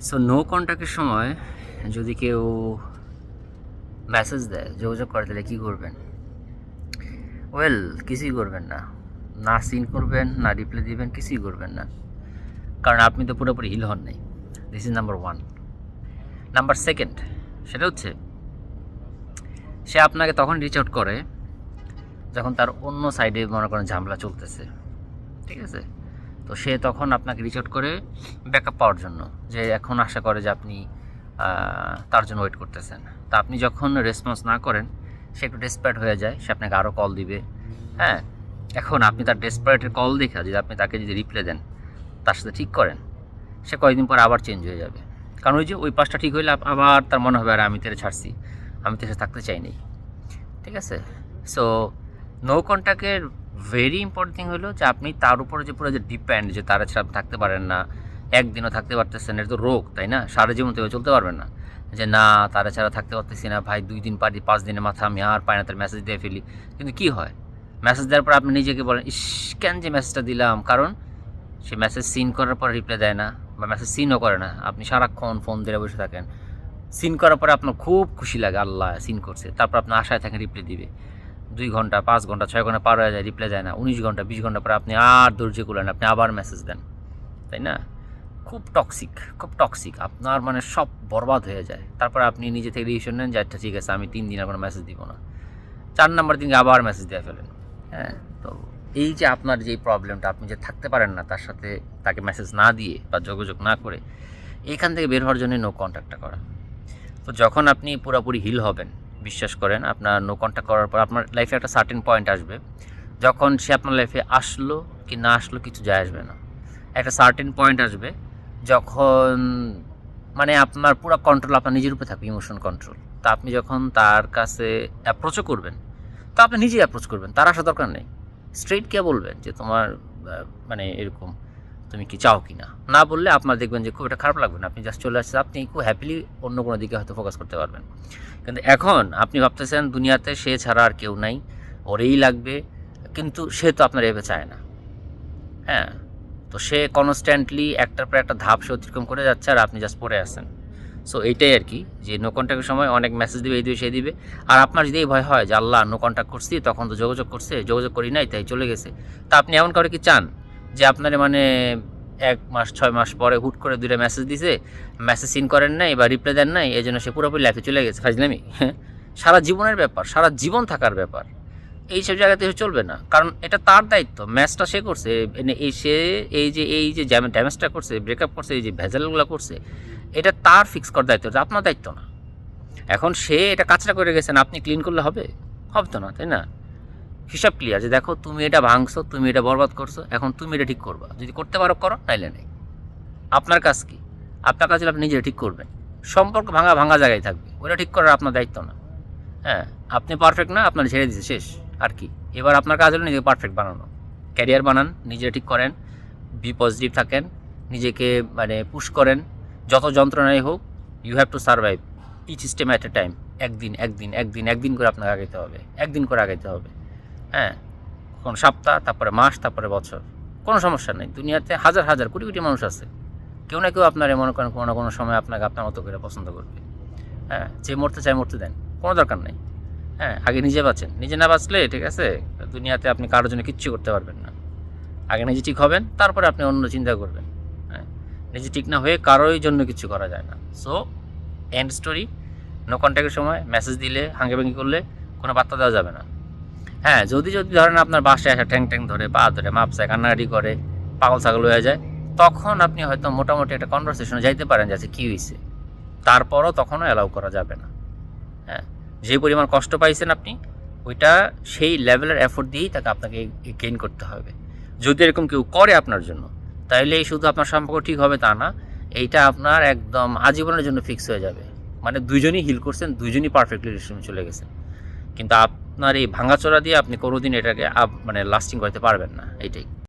So no কন্ট্যাক্টের সময় যদি কেউ মেসেজ দেয়, যোগাযোগ করে, তাহলে কী করবেন? ওয়েল কিছুই করবেন না। না সিন করবেন, না রিপ্লাই দিবেন, কিছুই করবেন না। কারণ আপনি তো পুরোপুরি হিল হন নাই। This is number one number second সেটা হচ্ছে, সে আপনাকে তখন রিচ আউট করে, যখন তার অন্য সাইডে মনে করেন ঝামেলা চলতেছে। ঠিক আছে? তো সে তখন আপনাকে রিচ আউট করে ব্যাকআপ পাওয়ার জন্য যে এখন আশা করে যে আপনি তার জন্য ওয়েট করতেছেন। তা আপনি যখন রেসপন্স না করেন, সে একটু ডেসপারেট হয়ে যায়, সে আপনাকে আরও কল দিবে। হ্যাঁ এখন আপনি তার ডেসপারেটের কল দেখা, যদি আপনি তাকে যদি রিপ্লাই দেন, তার সাথে ঠিক করেন, সে কয়েকদিন পর আবার চেঞ্জ হয়ে যাবে। কারণ ওই যে ওই পাশটা ঠিক হইলে আবার তার মনে হবে, আর আমি তেরে ছাড়ছি, আমি তেরে থাকতে চাইনি ঠিক আছে? সো নো কন্ট্যাক্টের ভেরি ইম্পর্টেন্ট থিং হলো যে আপনি তার উপরে যে পুরো যে ডিপেন্ড যে তারা ছাড়া থাকতে পারেন না, একদিনও থাকতে পারতেছেন এটা তো রোগ, তাই না? সারা জীবন তো চলতে পারবেন না। যে না, তারা ছাড়া থাকতে পারতেছি না, ভাই দুই দিন পারি, পাঁচ দিনের মাথা আমি আর পাই না, তার মেসেজ দিয়ে ফেলি। কিন্তু কি হয়? মেসেজ দেওয়ার পর আপনি নিজেকে বলেন, ইস, কেন যে মেসেজটা দিলাম? কারণ সে মেসেজ সিন করার পর রিপ্লাই দেয় না, বা মেসেজ সিনও করে না। আপনি সারাক্ষণ ফোন দিয়ে বসে থাকেন। সিন করার পরে আপনার খুব খুশি লাগে, আল্লাহ সিন করছে। তারপর আপনার আশায় থাকেন রিপ্লাই দিবে। দুই ঘণ্টা, পাঁচ ঘণ্টা, ছয় ঘণ্টা পার হয়ে যায় রিপ্লাই যায় না। উনিশ ঘণ্টা, বিশ ঘণ্টা পরে আপনি আর ধৈর্য করলেন আপনি আবার মেসেজ দেন। তাই না? খুব টক্সিক খুব টক্সিক আপনার মানে সব বরবাদ হয়ে যায়। তারপর আপনি নিজে থেকে ডিসিশন নেন যে আচ্ছা ঠিক আছে, আমি তিন দিন আর কোনো মেসেজ দিব না। চার নাম্বার দিনকে আবার মেসেজ দিয়ে ফেলেন। হ্যাঁ? তো এই যে আপনার যে প্রবলেমটা আপনি যে থাকতে পারেন না, তার সাথে তাকে মেসেজ না দিয়ে বা যোগাযোগ না করে, এখান থেকে বের হওয়ার জন্য নো কন্ট্যাক্টটা করা। তো যখন আপনি পুরোপুরি হিল হবেন বিশ্বাস করেন, আপনার নো কন্ট্যাক্ট করার পর আপনার লাইফে একটা সার্টেন পয়েন্ট আসবে, যখন সে আপনার লাইফে আসলো কি না আসলো কিছু যায় আসবে না। একটা সার্টেন পয়েন্ট আসবে, যখন মানে আপনার পুরো কন্ট্রোল আপনার নিজের উপরে থাকবে ইমোশন কন্ট্রোল তা আপনি যখন তার কাছে অ্যাপ্রোচও করবেন, তো আপনি নিজেই অ্যাপ্রোচ করবেন, তার আসা দরকার নেই। স্ট্রেট কে বলবেন যে তোমার মানে এরকম। তুমি কি চাও কি না না বললে আপনার দেখবেন যে খুব একটা খারাপ লাগবে না। আপনি জাস্ট চলে আসছে আপনি খুব হ্যাপিলি অন্য কোনো দিকে হয়তো ফোকাস করতে পারবেন। কিন্তু এখন আপনি ভাবতেছেন, দুনিয়াতে সে ছাড়া আর কেউ নাই, ওরেই লাগবে, কিন্তু সে তো আপনার এভাবে চায় না। হ্যাঁ তো সে কনস্ট্যান্টলি একটার পর একটা ধাপ সে অতিক্রম করে যাচ্ছে আর আপনি জাস্ট পড়ে আছেন। সো এইটাই আর কি, যে নো কন্ট্যাক্টের সময় অনেক মেসেজ দিবে, এই দিবে, সে দিবে। আর আপনার যদি এই ভয় হয় যে আল্লাহ নো কন্ট্যাক্ট করছি, তখন তো যোগাযোগ করছে, যোগাযোগ করি নাই, তাই চলে গেছে। তা আপনি এমন কাউকে কি চান? যে আপনার মানে এক মাস, ছয় মাস পরে হুট করে দুইটা মেসেজ দিছে মেসেজ সিন করেন নাই বা রিপ্লাই দেন নাই, এই জন্য সে পুরোপুরি লাইফে চলে গেছে। ফাজলামি হ্যাঁ? সারা জীবনের ব্যাপার, সারা জীবন থাকার ব্যাপার। এই সব জায়গাতে চলবে না। কারণ এটা তার দায়িত্ব ম্যাচটা সে করছে এই সে এই যে এই যে ড্যামেজটা করছে ব্রেকআপ করছে, এই যে ভেজালগুলো করছে, এটা তার ফিক্স করার দায়িত্ব আপনার দায়িত্ব না। এখন সে এটা কাঁচরা করে গেছেন আপনি ক্লিন করলে হবে? হবে তো না, তাই না? হিসাব ক্লিয়ার যে দেখো তুমি এটা ভাঙছো, তুমি এটা বরবাদ করছ, এখন তুমি এটা ঠিক করবা। যদি করতে পারো, করো, নাইলে নেই। আপনার কাজ কি? আপনার কাজ হলে আপনি নিজে ঠিক করবেন। সম্পর্ক ভাঙা ভাঙা জায়গায় থাকবে। ওটা ঠিক করার আপনার দায়িত্ব না। হ্যাঁ আপনি পারফেক্ট না, আপনার ছেড়ে দিচ্ছে শেষ। আর কি? এবার আপনার কাজ হলো নিজেকে পারফেক্ট বানানো। ক্যারিয়ার বানান নিজে ঠিক করেন বি পজিটিভ থাকেন, নিজেকে মানে পুশ করেন। যত যন্ত্রণাই হোক you have to survive each step at a time একদিন একদিন একদিন একদিন করে আপনাকে আগাইতে হবে। একদিন করে আগাইতে হবে। হ্যাঁ কোন সপ্তাহ, তারপরে মাস, তারপরে বছর। কোনো সমস্যা নেই। দুনিয়াতে হাজার হাজার, কোটি কোটি মানুষ আছে। কেউ না কেউ আপনার মনে করেন কোনো না কোনো সময় আপনাকে আপনার মতো করে পছন্দ করবে। হ্যাঁ যে মরতে চায় মরতে দেন। কোনো দরকার নেই। হ্যাঁ আগে নিজে বাঁচেন। নিজে না বাঁচলে, ঠিক আছে, দুনিয়াতে আপনি কারোর জন্য কিচ্ছু করতে পারবেন না। আগে নিজে ঠিক হবেন, তারপরে আপনি অন্য চিন্তা করবেন। হ্যাঁ নিজে ঠিক না হয়ে কারোই জন্য কিছু করা যায় না। সো এন্ড স্টোরি নো কন্ট্যাক্টের সময় মেসেজ দিলে হাঙ্গে ভেঙ্গি করলে কোনো বার্তা দেওয়া যাবে না। হ্যাঁ যদি যদি ধরেন আপনার বাসায় আসা ট্যাং ট্যাং ধরে, পা ধরে মাপসায় কান্নাকাটি করে, পাগল ছাগল হয়ে যায়, তখন আপনি হয়তো মোটামুটি একটা কনভারসেশনে যাইতে পারেন যে আচ্ছা কী হয়েছে তারপরও তখনও অ্যালাউ করা যাবে না। হ্যাঁ যে পরিমাণ কষ্ট পাইছেন আপনি, ওইটা সেই লেভেলের এফোর্ট দিয়েই তাকে আপনাকে গেইন করতে হবে। যদি এরকম কেউ করে আপনার জন্য, তাইলে শুধু আপনার সম্পর্ক ঠিক হবে তা না, এইটা আপনার একদম আজীবনের জন্য ফিক্স হয়ে যাবে। মানে দুজনই হিল করছেন দুজনই পারফেক্টলি রিলেশনে চলে গেছেন। কিন্তু আপনার এই ভাঙাচোরা দিয়ে আপনি কোনোদিন এটাকে আপ- মানে লাস্টিং করতে পারবেন না এইটাই।